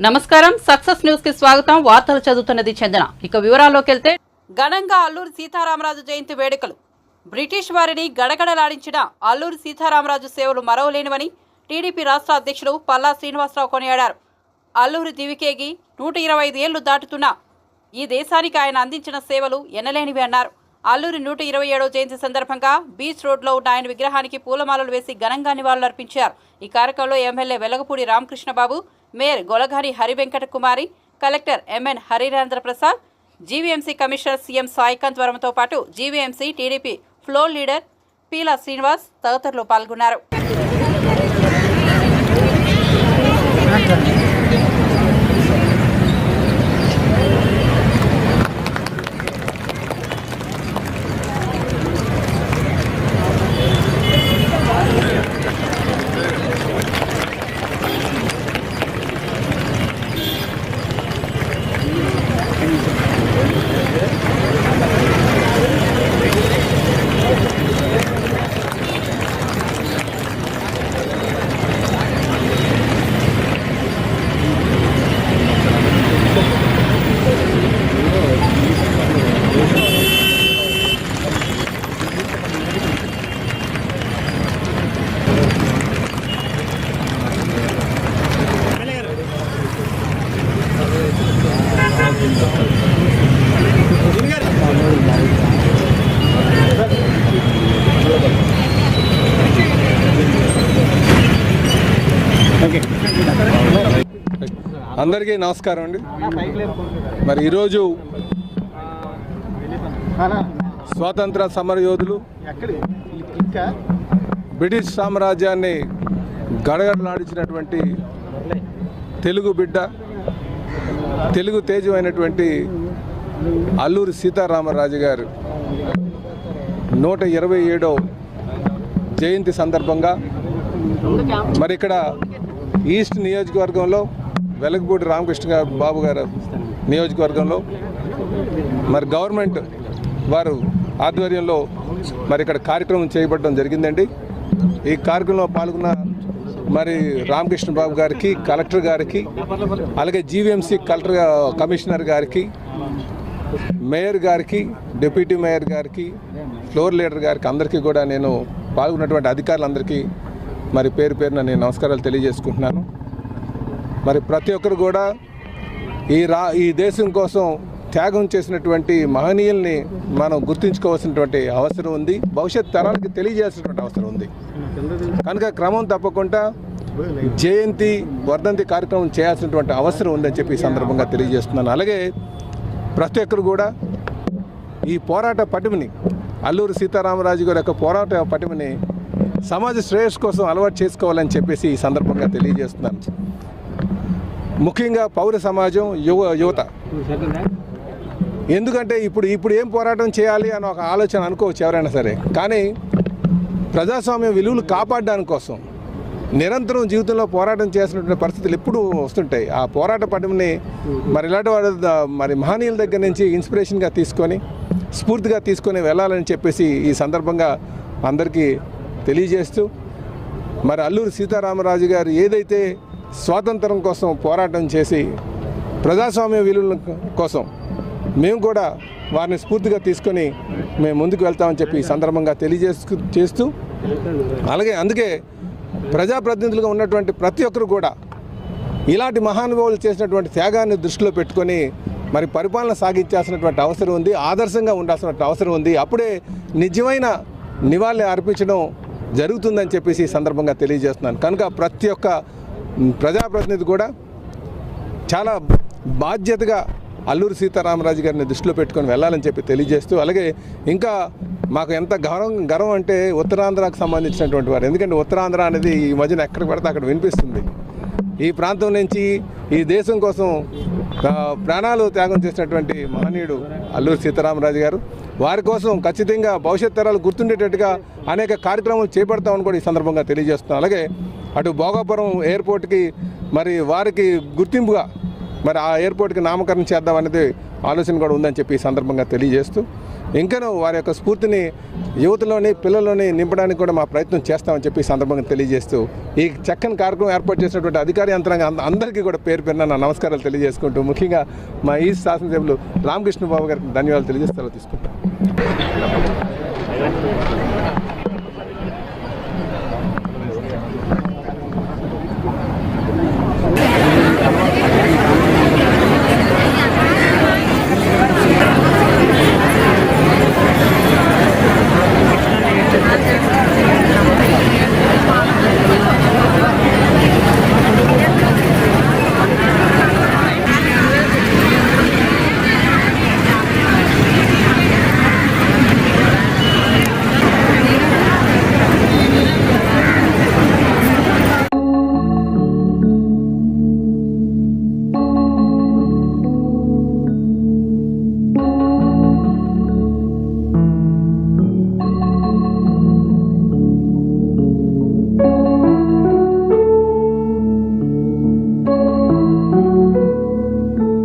నమస్కారం. సక్సెస్ న్యూస్కి స్వాగతం. వార్తలు చదువుతున్నది చందన. ఇక వివరాల్లోకి వెళ్తే ఘనంగా అల్లూరి సీతారామరాజు జయంతి వేడుకలు. బ్రిటిష్ వారిని గడగడలాడించిన అల్లూరి సీతారామరాజు సేవలు మరవలేనివని టీడీపీ రాష్ట్ర అధ్యక్షుడు పల్లా శ్రీనివాసరావు కొనియాడారు. అల్లూరి దివికేగి నూట ఇరవై ఐదు ఏళ్ళు దాటుతున్న ఈ దేశానికి ఆయన అందించిన సేవలు ఎనలేనివి అన్నారు. అల్లూరి నూట ఇరవై ఏడవ జయంతి సందర్భంగా బీచ్ రోడ్లో ఉన్న ఆయన విగ్రహానికి పూలమాలలు వేసి ఘనంగా నివాళులర్పించారు. ఈ కార్యక్రమంలో MLA Velagapudi Ramakrishnababu mayor Golagari Harivenkata Kumari collector MN Harirendra Prasad GVMC commissioner CM Saikanth వర్మతో పాటు GVMC TDP floor leader Peela Srinivas తదితరులు పాల్గొన్నారు. అందరికీ నమస్కారం అండి. మరి ఈరోజు స్వాతంత్ర సమర యోధులు బ్రిటిష్ సామ్రాజ్యాన్ని గడగడలాడించినటువంటి తెలుగు బిడ్డ తెలుగు తేజమైనటువంటి అల్లూరి సీతారామరాజు గారు నూట ఇరవై ఏడో జయంతి సందర్భంగా మరి ఇక్కడ ఈస్ట్ నియోజకవర్గంలో వెలగపూడి రామకృష్ణ గారు బాబు గారు నియోజకవర్గంలో మరి గవర్నమెంట్ వారు ఆధ్వర్యంలో మరి ఇక్కడ కార్యక్రమం చేయబడడం జరిగిందండి. ఈ కార్యక్రమంలో పాల్గొన్న మరి రామకృష్ణ బాబు గారికి కలెక్టర్ గారికి అలాగే జీవీఎంసీ కలెక్టర్ కమిషనర్ గారికి మేయర్ గారికి డిప్యూటీ మేయర్ గారికి ఫ్లోర్ లీడర్ గారికి అందరికీ కూడా నేను పాల్గొన్నటువంటి అధికారులందరికీ మరి పేరు పేరున నేను నమస్కారాలు తెలియజేసుకుంటున్నాను. మరి ప్రతి ఒక్కరు కూడా ఈ రా ఈ దేశం కోసం త్యాగం చేసినటువంటి మహనీయుల్ని మనం గుర్తుంచుకోవాల్సినటువంటి అవసరం ఉంది. భవిష్యత్ తరాలకు తెలియజేయాల్సినటువంటి అవసరం ఉంది. కనుక క్రమం తప్పకుండా జయంతి వర్ధంతి కార్యక్రమం చేయాల్సినటువంటి అవసరం ఉందని చెప్పి ఈ సందర్భంగా తెలియజేస్తున్నాను. అలాగే ప్రతి ఒక్కరు కూడా ఈ పోరాట పటిమని అల్లూరు సీతారామరాజు గారి యొక్క పోరాట పటిమని సమాజ శ్రేయస్ కోసం అలవాటు చేసుకోవాలని చెప్పేసి ఈ సందర్భంగా తెలియజేస్తున్నాను. ముఖ్యంగా పౌర సమాజం యువ యువత. ఎందుకంటే ఇప్పుడు ఇప్పుడు ఏం పోరాటం చేయాలి అని ఒక ఆలోచన అనుకోవచ్చు ఎవరైనా సరే. కానీ ప్రజాస్వామ్య విలువలు కాపాడడానికి కోసం నిరంతరం జీవితంలో పోరాటం చేసినటువంటి పరిస్థితులు ఎప్పుడూ వస్తుంటాయి. ఆ పోరాట పటంని మరి ఇలాంటి వాడు మరి మహనీయుల దగ్గర నుంచి ఇన్స్పిరేషన్గా తీసుకొని స్ఫూర్తిగా తీసుకొని వెళ్ళాలని చెప్పేసి ఈ సందర్భంగా అందరికీ తెలియజేస్తూ మరి అల్లూరి సీతారామరాజు గారు ఏదైతే స్వాతంత్రం కోసం పోరాటం చేసి ప్రజాస్వామ్య విలువల కోసం మేము కూడా వారిని స్ఫూర్తిగా తీసుకొని మేము ముందుకు వెళ్తామని చెప్పి సందర్భంగా తెలియజేస్తూ చేస్తూ అలాగే అందుకే ప్రజాప్రతినిధులుగా ఉన్నటువంటి ప్రతి ఒక్కరు కూడా ఇలాంటి మహానుభావులు చేసినటువంటి త్యాగాన్ని దృష్టిలో పెట్టుకొని మరి పరిపాలన సాగించాల్సినటువంటి అవసరం ఉంది ఆదర్శంగా ఉండాల్సిన అవసరం ఉంది అప్పుడే నిజమైన నివాళి అర్పించడం జరుగుతుందని చెప్పేసి ఈ సందర్భంగా తెలియజేస్తున్నాను. కనుక ప్రతి ఒక్క ప్రజాప్రతినిధి కూడా చాలా బాధ్యతగా అల్లూరి సీతారామరాజు గారిని దృష్టిలో పెట్టుకొని వెళ్ళాలని చెప్పి తెలియజేస్తూ అలాగే ఇంకా మాకు ఎంత గౌరవం గర్వం అంటే ఉత్తరాంధ్రకు సంబంధించినటువంటి వారు. ఎందుకంటే ఉత్తరాంధ్ర అనేది ఈ మధ్యన ఎక్కడ పడితే అక్కడ వినిపిస్తుంది. ఈ ప్రాంతం నుంచి ఈ దేశం కోసం ప్రాణాలు త్యాగం చేసినటువంటి మహనీయుడు అల్లూరి సీతారామరాజు గారు. వారి కోసం ఖచ్చితంగా భవిష్యత్ తరాలు గుర్తుండేటట్టుగా అనేక కార్యక్రమాలు చేపడతామని కూడా ఈ సందర్భంగా తెలియజేస్తున్నాం. అలాగే అటు భోగాపురం ఎయిర్పోర్ట్కి మరి వారికి గుర్తింపుగా మరి ఆ ఎయిర్పోర్ట్కి నామకరణం చేద్దాం అనేది ఆలోచన కూడా ఉందని చెప్పి ఈ సందర్భంగా తెలియజేస్తూ ఇంకనూ వారి యొక్క స్ఫూర్తిని యువతలోని పిల్లల్లోని నింపడానికి కూడా మా ప్రయత్నం చేస్తామని చెప్పి సందర్భంగా తెలియజేస్తూ ఈ చక్కని కార్యక్రమం ఏర్పాటు చేసినటువంటి అధికారి యంత్రాంగం అంద- అందరికీ కూడా పేరు పేరున నా నమస్కారాలు తెలియజేసుకుంటూ ముఖ్యంగా మా ఈ శాసనసభ్యులు రామకృష్ణ బాబు గారికి ధన్యవాదాలు తెలియజేస్తారో సెలవు తీసుకుంటాం.